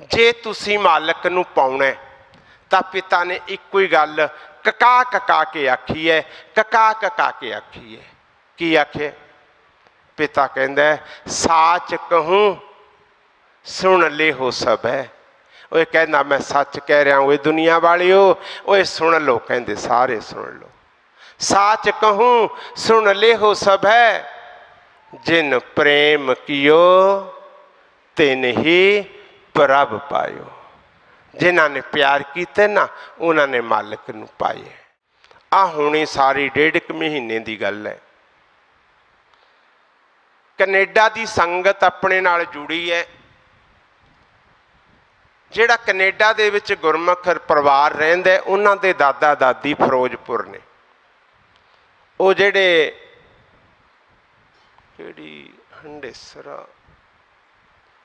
ਜੇ ਤੁਸੀਂ ਮਾਲਕ ਨੂੰ ਪਾਉਣਾ ਤਾਂ ਪਿਤਾ ਨੇ ਇੱਕੋ ਹੀ ਗੱਲ ਕਕਾ ਕਕਾ ਕੇ ਆਖੀ ਹੈ, ਕਕਾ ਕਕਾ ਕੇ ਆਖੀ ਹੈ। ਕੀ ਆਖੇ? ਪਿਤਾ ਕਹਿੰਦਾ ਸਾਚ ਕਹੂੰ, ਸੁਣ ਲੈ ਹੋ ਸਭ ਹੈ। ਓਏ ਕਹਿੰਦਾ, ਮੈਂ ਸੱਚ ਕਹਿ ਰਿਹਾ ਓਏ ਦੁਨੀਆ ਵਾਲਿਓ, ਓਏ ਸੁਣ ਲਓ। ਕਹਿੰਦੇ, ਸਾਰੇ ਸੁਣ ਲਓ। ਸਾਚ ਕਹੂੰ, ਸੁਣ ਲੈ ਹੋ ਸਭ ਹੈ, ਜਿਨ ਪ੍ਰੇਮ ਕੀਓ, ਤਿਨ ਹੀ ਪ੍ਰਭ ਪਾਇਓ। ਜਿਨ੍ਹਾਂ ਨੇ ਪਿਆਰ ਕੀਤੇ ਨਾ, ਉਹਨਾਂ ਨੇ ਮਾਲਕ ਨੂੰ ਪਾਏ। ਆ ਹੁਣੀ ਸਾਰੀ ਡੇਢ ਕੁ ਮਹੀਨੇ ਦੀ ਗੱਲ ਹੈ। ਕੈਨੇਡਾ ਦੀ ਸੰਗਤ ਆਪਣੇ ਨਾਲ ਜੁੜੀ ਹੈ। ਜਿਹੜਾ ਕੈਨੇਡਾ ਦੇ ਵਿੱਚ ਗੁਰਮੁਖ ਪਰਿਵਾਰ ਰਹਿੰਦਾ ਉਹਨਾਂ ਦੇ ਦਾਦਾ ਦਾਦੀ ਫਿਰੋਜ਼ਪੁਰ ਨੇ। ਉਹ ਜਿਹੜੇ ਕਿਹੜੀ ਹੰਡੇਸਰਾ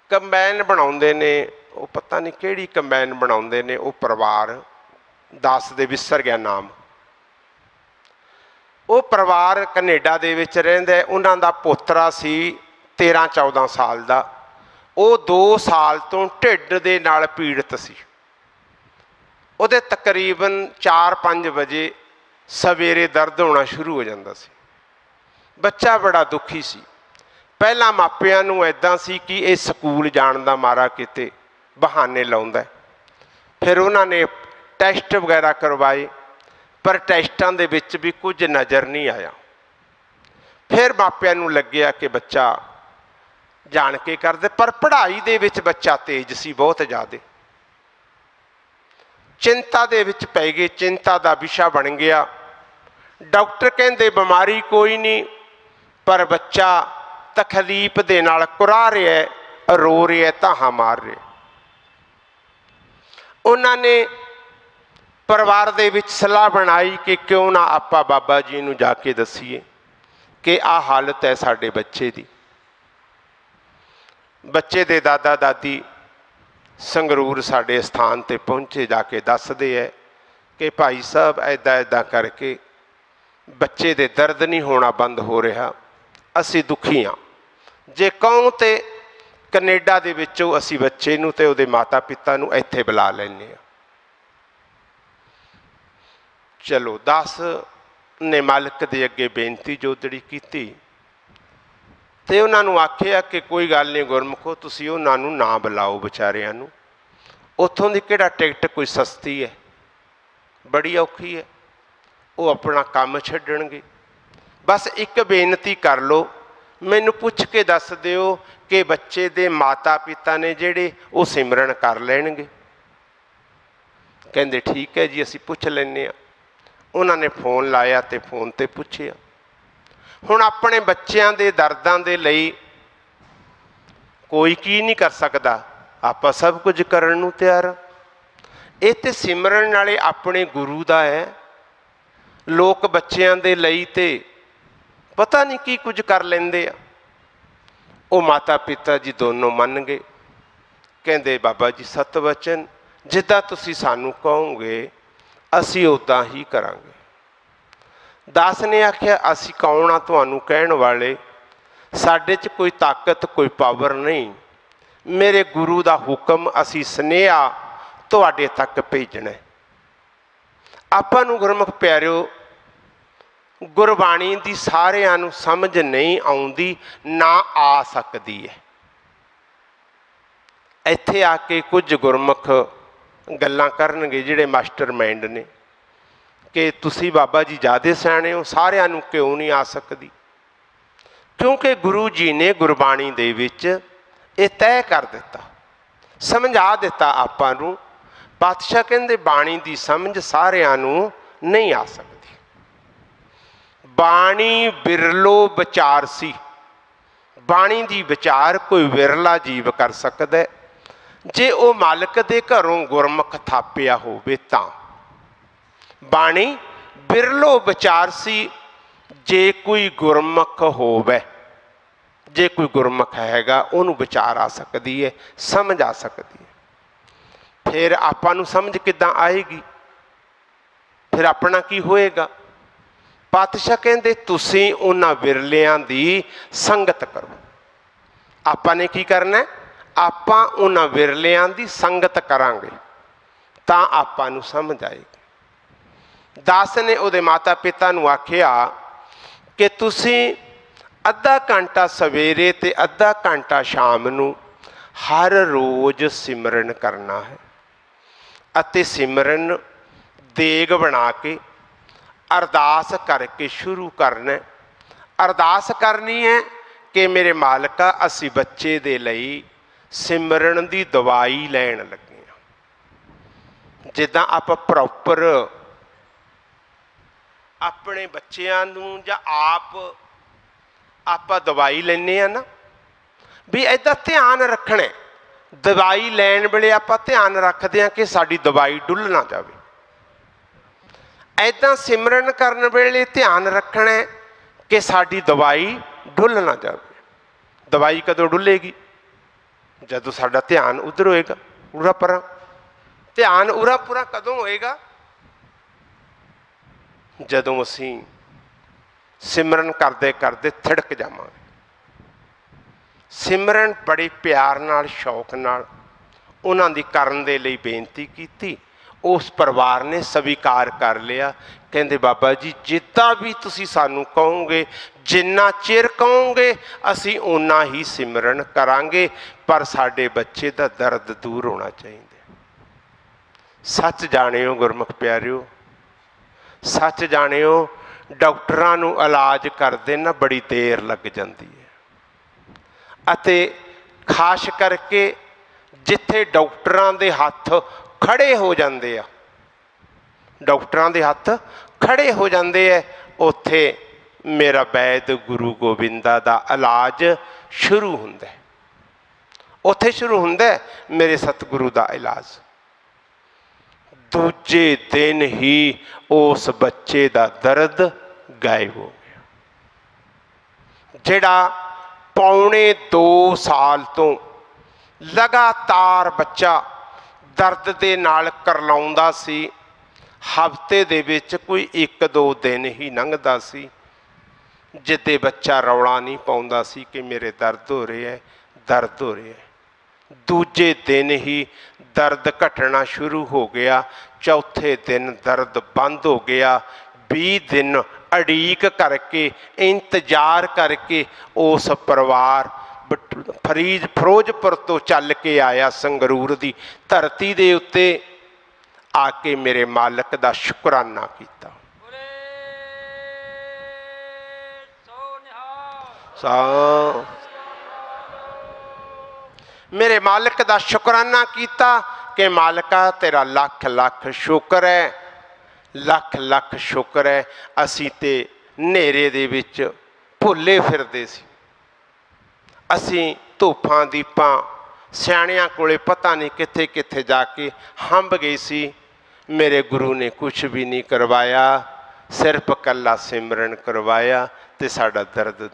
ਕੰਬਾਈਨ ਬਣਾਉਂਦੇ ਨੇ, ਉਹ ਪਤਾ ਨਹੀਂ ਕਿਹੜੀ ਕੰਬਾਈਨ ਬਣਾਉਂਦੇ ਨੇ, ਉਹ ਪਰਿਵਾਰ, ਦਾਸ ਦੇ ਵਿਸਰ ਗਿਆ ਨਾਮ। ਉਹ ਪਰਿਵਾਰ ਕੈਨੇਡਾ ਦੇ ਵਿੱਚ ਰਹਿੰਦਾ ਉਹਨਾਂ ਦਾ ਪੋਤਰਾ ਸੀ 13 14 ਸਾਲ ਦਾ। ਉਹ 2 ਸਾਲ ਤੋਂ ਢਿੱਡ ਦੇ ਨਾਲ ਪੀੜਤ ਸੀ। ਉਹਦੇ ਤਕਰੀਬਨ 4-5 ਵਜੇ ਸਵੇਰੇ ਦਰਦ ਹੋਣਾ ਸ਼ੁਰੂ ਹੋ ਜਾਂਦਾ ਸੀ। ਬੱਚਾ ਬੜਾ ਦੁਖੀ ਸੀ। ਪਹਿਲਾਂ ਮਾਪਿਆਂ ਨੂੰ ਐਦਾਂ ਸੀ ਕਿ ਇਹ ਸਕੂਲ ਜਾਣ ਦਾ ਮਾਰਾ ਕਿਤੇ ਬਹਾਨੇ ਲਾਉਂਦਾ ਫਿਰ ਉਹਨਾਂ ਨੇ ਟੈਸਟ ਵਗੈਰਾ ਕਰਵਾਏ, ਪਰ ਟੈਸਟਾਂ ਦੇ ਵਿੱਚ ਵੀ ਕੁਝ ਨਜ਼ਰ ਨਹੀਂ ਆਇਆ। ਫਿਰ ਮਾਪਿਆਂ ਨੂੰ ਲੱਗਿਆ ਕਿ ਬੱਚਾ ਜਾਣ ਕੇ ਕਰਦੇ, ਪਰ ਪੜ੍ਹਾਈ ਦੇ ਵਿੱਚ ਬੱਚਾ ਤੇਜ਼ ਸੀ, ਬਹੁਤ ਜ਼ਿਆਦਾ। ਚਿੰਤਾ ਦੇ ਵਿੱਚ ਪੈ ਗਏ, ਚਿੰਤਾ ਦਾ ਵਿਸ਼ਾ ਬਣ ਗਿਆ। ਡਾਕਟਰ ਕਹਿੰਦੇ, ਬਿਮਾਰੀ ਕੋਈ ਨਹੀਂ, ਪਰ ਬੱਚਾ ਤਖਲੀਪ ਦੇ ਨਾਲ ਕੁਰਾ ਰਿਹਾ ਹੈ, ਰੋ ਰਿਹਾ ਹੈ, ਧਾਹਾਂ ਮਾਰ ਰਿਹਾ ਉਹਨਾਂ ਨੇ ਪਰਿਵਾਰ ਦੇ ਵਿੱਚ ਸਲਾਹ ਬਣਾਈ ਕਿ ਕਿਉਂ ਨਾ ਆਪਾਂ ਬਾਬਾ ਜੀ ਨੂੰ ਜਾ ਕੇ ਦੱਸੀਏ ਕਿ ਆਹ ਹਾਲਤ ਹੈ ਸਾਡੇ ਬੱਚੇ ਦੀ। ਬੱਚੇ ਦੇ ਦਾਦਾ ਦਾਦੀ ਸੰਗਰੂਰ ਸਾਡੇ ਸਥਾਨ ਤੇ ਪਹੁੰਚੇ ਜਾ ਕੇ ਦੱਸਦੇ ਐ ਕਿ ਭਾਈ ਸਾਹਿਬ ਐਦਾਂ ਐਦਾਂ ਕਰਕੇ ਬੱਚੇ ਦੇ ਦਰਦ ਨਹੀਂ ਹੋਣਾ ਬੰਦ ਹੋ ਰਿਹਾ ਅਸੀਂ ਦੁਖੀ ਹਾਂ। ਜੇ ਕਹੂੰ ਤੇ ਕੈਨੇਡਾ ਦੇ ਵਿੱਚੋਂ ਅਸੀਂ ਬੱਚੇ ਨੂੰ ਤੇ ਉਹਦੇ ਮਾਤਾ ਪਿਤਾ ਨੂੰ ਇੱਥੇ ਬੁਲਾ ਲੈਂਦੇ ਹਾਂ। ਚਲੋ 10 ਨੇ ਮਾਲਕ ਦੇ ਅੱਗੇ ਬੇਨਤੀ ਜੋ ਜਿਹੜੀ ਕੀਤੀ ਤੇ ਉਹਨਾਂ ਨੂੰ ਆਖਿਆ ਕਿ ਕੋਈ ਗੱਲ ਨਹੀਂ ਗੁਰਮੁਖੋ, ਤੁਸੀਂ ਉਹਨਾਂ ਨੂੰ ਨਾ ਬੁਲਾਓ ਵਿਚਾਰਿਆਂ ਨੂੰ। ਉੱਥੋਂ ਦੀ ਕਿਹੜਾ ਟਿਕਟ ਕੋਈ ਸਸਤੀ ਹੈ? ਬੜੀ ਔਖੀ ਹੈ। ਉਹ ਆਪਣਾ ਕੰਮ ਛੱਡਣਗੇ। ਬਸ ਇੱਕ ਬੇਨਤੀ ਕਰ ਲਓ ਮੈਨੂੰ ਪੁੱਛ ਕੇ ਦੱਸ ਦਿਓ ਕਿ ਬੱਚੇ ਦੇ ਮਾਤਾ ਪਿਤਾ ਨੇ ਜਿਹੜੇ ਉਹ ਸਿਮਰਨ ਕਰ ਲੈਣਗੇ। ਕਹਿੰਦੇ, ਠੀਕ ਹੈ ਜੀ, ਅਸੀਂ ਪੁੱਛ ਲੈਨੇ ਆ ਉਹਨਾਂ ਨੇ ਫੋਨ ਲਾਇਆ ਤੇ ਫੋਨ ਤੇ ਪੁੱਛਿਆ। ਹੁਣ ਆਪਣੇ ਬੱਚਿਆਂ ਦੇ ਦਰਦਾਂ ਦੇ ਲਈ ਕੋਈ ਕੀ ਨਹੀਂ ਕਰ ਸਕਦਾ। ਆਪਾਂ ਸਭ ਕੁਝ ਕਰਨ ਨੂੰ ਤਿਆਰ ਇਹ ਤੇ ਸਿਮਰਨ ਨਾਲੇ ਆਪਣੇ ਗੁਰੂ ਦਾ ਹੈ। ਲੋਕ ਬੱਚਿਆਂ ਦੇ ਲਈ ਤੇ ਪਤਾ ਨਹੀਂ ਕੀ ਕੁਝ ਕਰ ਲੈਂਦੇ ਆ। ਉਹ ਮਾਤਾ ਪਿਤਾ ਜੀ ਦੋਨੋਂ ਮੰਨ ਗਏ। ਕਹਿੰਦੇ, ਬਾਬਾ ਜੀ ਸਤ ਵਚਨ ਜਿੱਦਾਂ ਤੁਸੀਂ ਸਾਨੂੰ ਕਹੋਗੇ, ਅਸੀਂ ਉਦਾਂ ਹੀ ਕਰਾਂਗੇ। ਦਾਸ ਨੇ ਆਖਿਆ, ਅਸੀਂ ਕੌਣ ਆ ਤੁਹਾਨੂੰ ਕਹਿਣ ਵਾਲੇ? ਸਾਡੇ 'ਚ ਕੋਈ ਤਾਕਤ, ਕੋਈ ਪਾਵਰ ਨਹੀਂ। ਮੇਰੇ ਗੁਰੂ ਦਾ ਹੁਕਮ ਅਸੀਂ ਸਨੇਹਾ ਤੁਹਾਡੇ ਤੱਕ ਭੇਜਣਾ ਆਪਾਂ ਨੂੰ ਗੁਰਮੁਖ ਪਿਆਰਿਓ ਗੁਰਬਾਣੀ ਦੀ ਸਾਰਿਆਂ ਨੂੰ ਸਮਝ ਨਹੀਂ ਆਉਂਦੀ, ਨਾ ਆ ਸਕਦੀ ਹੈ। ਇੱਥੇ ਆ ਕੇ ਕੁਝ ਗੁਰਮੁਖ ਗੱਲਾਂ ਕਰਨਗੇ ਜਿਹੜੇ ਮਾਸਟਰਮਾਈਂਡ ਨੇ ਕਿ ਤੁਸੀਂ ਬਾਬਾ ਜੀ ਜਿਆਦੇ ਸਿਆਣੇ ਹੋ, ਸਾਰਿਆਂ ਨੂੰ ਕਿਉਂ ਨਹੀਂ ਆ ਸਕਦੀ? ਕਿਉਂਕਿ ਗੁਰੂ ਜੀ ਨੇ ਗੁਰਬਾਣੀ ਦੇ ਵਿੱਚ ਇਹ ਤੈਅ ਕਰ ਦਿੱਤਾ, ਸਮਝਾ ਦਿੱਤਾ ਆਪਾਂ ਨੂੰ, ਪਾਤਸ਼ਾਹ ਕਹਿੰਦੇ ਬਾਣੀ ਦੀ ਸਮਝ ਸਾਰਿਆਂ ਨੂੰ ਨਹੀਂ ਆ ਸਕਦੀ। ਬਾਣੀ ਵਿਰਲੋ ਵਿਚਾਰ ਸੀ। ਬਾਣੀ ਦੀ ਵਿਚਾਰ ਕੋਈ ਵਿਰਲਾ ਜੀਵ ਕਰ ਸਕਦਾ ਜੇ ਉਹ ਮਾਲਕ ਦੇ ਘਰੋਂ ਗੁਰਮੁਖ ਥਾਪਿਆ ਹੋਵੇ ਤਾਂ। ਬਾਣੀ ਬਿਰਲੋ ਵਿਚਾਰ ਸੀ, ਜੇ ਕੋਈ ਗੁਰਮੁਖ ਹੋਵੇ। ਜੇ ਕੋਈ ਗੁਰਮੁਖ ਹੈਗਾ, ਉਹਨੂੰ ਵਿਚਾਰ ਆ ਸਕਦੀ ਹੈ, ਸਮਝ ਆ ਸਕਦੀ ਹੈ। ਫਿਰ ਆਪਾਂ ਨੂੰ ਸਮਝ ਕਿੱਦਾਂ ਆਏਗੀ? ਫਿਰ ਆਪਣਾ ਕੀ ਹੋਏਗਾ? ਪਾਤਸ਼ਾਹ ਕਹਿੰਦੇ, ਤੁਸੀਂ ਉਹਨਾਂ ਵਿਰਲਿਆਂ ਦੀ ਸੰਗਤ ਕਰੋ। ਆਪਾਂ ਨੇ ਕੀ ਕਰਨਾ? ਆਪਾਂ ਉਹਨਾਂ ਵਿਰਲਿਆਂ ਦੀ ਸੰਗਤ ਕਰਾਂਗੇ, ਤਾਂ ਆਪਾਂ ਨੂੰ ਸਮਝ ਆਏਗੀ। ਦਾਸ ਨੇ ਉਹਦੇ ਮਾਤਾ ਪਿਤਾ ਨੂੰ ਆਖਿਆ ਕਿ ਤੁਸੀਂ ਅੱਧਾ ਘੰਟਾ ਸਵੇਰੇ ਤੇ ਅੱਧਾ ਘੰਟਾ ਸ਼ਾਮ ਨੂੰ ਹਰ ਰੋਜ਼ ਸਿਮਰਨ ਕਰਨਾ ਹੈ ਅਤੇ ਸਿਮਰਨ ਦੇਗ ਬਣਾ ਕੇ ਅਰਦਾਸ ਕਰਕੇ ਸ਼ੁਰੂ ਕਰਨਾ ਅਰਦਾਸ ਕਰਨੀ ਹੈ ਕਿ ਮੇਰੇ ਮਾਲਕਾ, ਅਸੀਂ ਬੱਚੇ ਦੇ ਲਈ ਸਿਮਰਨ ਦੀ ਦਵਾਈ ਲੈਣ ਲੱਗੇ ਹਾਂ। ਜਿੱਦਾਂ ਆਪਾਂ ਪ੍ਰੋਪਰ ਆਪਣੇ ਬੱਚਿਆਂ ਨੂੰ ਜਾਂ ਆਪ ਆਪਾਂ ਦਵਾਈ ਲੈਨੇ ਆ ਨਾ, ਵੀ ਐਦਾਂ ਧਿਆਨ ਰੱਖਣਾ ਦਵਾਈ ਲੈਣ ਵੇਲੇ ਆਪਾਂ ਧਿਆਨ ਰੱਖਦੇ ਆ ਕਿ ਸਾਡੀ ਦਵਾਈ ਡੁੱਲ ਨਾ ਜਾਵੇ। ਐਦਾਂ ਸਿਮਰਨ ਕਰਨ ਵੇਲੇ ਧਿਆਨ ਰੱਖਣਾ ਕਿ ਸਾਡੀ ਦਵਾਈ ਡੁੱਲ ਨਾ ਜਾਵੇ। ਦਵਾਈ ਕਦੋਂ ਡੁੱਲੇਗੀ? ਜਦੋਂ ਸਾਡਾ ਧਿਆਨ ਉਧਰ ਹੋਏਗਾ ਉਰਾ ਪਰਾਂ। ਧਿਆਨ ਉਰਾ ਪੂਰਾ ਕਦੋਂ ਹੋਏਗਾ? ਜਦੋਂ ਅਸੀਂ ਸਿਮਰਨ ਕਰਦੇ ਕਰਦੇ ਥੜਕ ਜਾਵਾਂਗੇ। ਸਿਮਰਨ ਬੜੇ ਪਿਆਰ ਨਾਲ, ਸ਼ੌਕ ਨਾਲ, ਉਹਨਾਂ ਦੀ ਕਰਨ ਦੇ ਲਈ ਬੇਨਤੀ ਕੀਤੀ। ਉਸ ਪਰਿਵਾਰ ਨੇ ਸਵੀਕਾਰ ਕਰ ਲਿਆ। ਕਹਿੰਦੇ, ਬਾਬਾ ਜੀ, ਜਿੱਦਾਂ ਵੀ ਤੁਸੀਂ ਸਾਨੂੰ ਕਹੋਗੇ, ਜਿੰਨਾ ਚਿਰ ਕਹੋਗੇ, ਅਸੀਂ ਓਨਾ ਹੀ ਸਿਮਰਨ ਕਰਾਂਗੇ। ਪਰ ਸਾਡੇ ਬੱਚੇ ਦਾ ਦਰਦ ਦੂਰ ਹੋਣਾ ਚਾਹੀਦਾ ਸੱਚ ਜਾਣਿਓ ਗੁਰਮੁਖ ਪਿਆਰਿਓ, ਸੱਚ ਜਾਣਿਓ, ਡਾਕਟਰਾਂ ਨੂੰ ਇਲਾਜ ਕਰਦੇ ਨਾ ਬੜੀ ਦੇਰ ਲੱਗ ਜਾਂਦੀ ਹੈ। ਅਤੇ ਖਾਸ ਕਰਕੇ ਜਿੱਥੇ ਡਾਕਟਰਾਂ ਦੇ ਹੱਥ ਖੜੇ ਹੋ ਜਾਂਦੇ ਆ। ਡਾਕਟਰਾਂ ਦੇ ਹੱਥ ਖੜੇ ਹੋ ਜਾਂਦੇ ਐ। ਉੱਥੇ ਮੇਰਾ ਵੈਦ ਗੁਰੂ ਗੋਬਿੰਦਾ ਦਾ ਇਲਾਜ ਸ਼ੁਰੂ ਹੁੰਦਾ ਉੱਥੇ ਸ਼ੁਰੂ ਹੁੰਦਾ ਮੇਰੇ ਸਤਿਗੁਰੂ ਦਾ ਇਲਾਜ। ਦੂਜੇ ਦਿਨ ਹੀ ਉਸ ਬੱਚੇ ਦਾ ਦਰਦ ਗਾਇਬ ਹੋ ਗਿਆ। ਜਿਹੜਾ ਪੌਣੇ 2 ਸਾਲ ਤੋਂ ਲਗਾਤਾਰ ਬੱਚਾ ਦਰਦ ਦੇ ਨਾਲ ਕਰਲਾਉਂਦਾ ਸੀ। ਹਫ਼ਤੇ ਦੇ ਵਿੱਚ ਕੋਈ 1-2 ਦਿਨ ਹੀ ਲੰਘਦਾ ਸੀ। ਜਿੱਦੇ ਬੱਚਾ ਰੌਲਾ ਨਹੀਂ ਪਾਉਂਦਾ ਸੀ ਕਿ ਮੇਰੇ ਦਰਦ ਹੋ ਰਿਹਾ ਹੈ ਦਰਦ ਹੋ ਰਿਹਾ ਹੈ ਦੂਜੇ ਦਿਨ ਹੀ ਦਰਦ ਘਟਣਾ ਸ਼ੁਰੂ ਹੋ ਗਿਆ। ਚੌਥੇ ਦਿਨ ਦਰਦ ਬੰਦ ਹੋ ਗਿਆ। 20 ਦਿਨ ਅੜੀਕ ਕਰਕੇ, ਇੰਤਜ਼ਾਰ ਕਰਕੇ ਉਸ ਪਰਿਵਾਰ ਫਰੀਦ ਫਿਰੋਜ਼ਪੁਰ ਤੋਂ ਚੱਲ ਕੇ ਆਇਆ ਸੰਗਰੂਰ ਦੀ ਧਰਤੀ ਦੇ ਉੱਤੇ ਆ ਕੇ ਮੇਰੇ ਮਾਲਕ ਦਾ ਸ਼ੁਕਰਾਨਾ ਕੀਤਾ। ਸਾ ਮੇਰੇ ਮਾਲਕ ਦਾ ਸ਼ੁਕਰਾਨਾ ਕੀਤਾ ਕਿ ਮਾਲਕਾ ਤੇਰਾ ਲੱਖ ਲੱਖ ਸ਼ੁਕਰ ਹੈ ਲੱਖ ਲੱਖ ਸ਼ੁਕਰ ਹੈ। ਅਸੀਂ ਤੇ ਹਨੇਰੇ ਦੇ ਵਿੱਚ ਭੁੱਲੇ ਫਿਰਦੇ ਸੀ। ਅਸੀਂ ਧੂਫਾਂ ਦੀਪਾਂ ਸਿਆਣਿਆਂ ਕੋਲੇ ਪਤਾ ਨਹੀਂ ਕਿੱਥੇ ਕਿੱਥੇ ਜਾ ਕੇ ਹੰਬ ਗਈ ਸੀ। ਮੇਰੇ ਗੁਰੂ ਨੇ ਕੁਝ ਵੀ ਨਹੀਂ ਕਰਵਾਇਆ, ਸਿਰਫ ਕੱਲਾ ਸਿਮਰਨ ਕਰਵਾਇਆ ਤੇ ਸਾਡਾ ਦਰਦ ਦੂਰ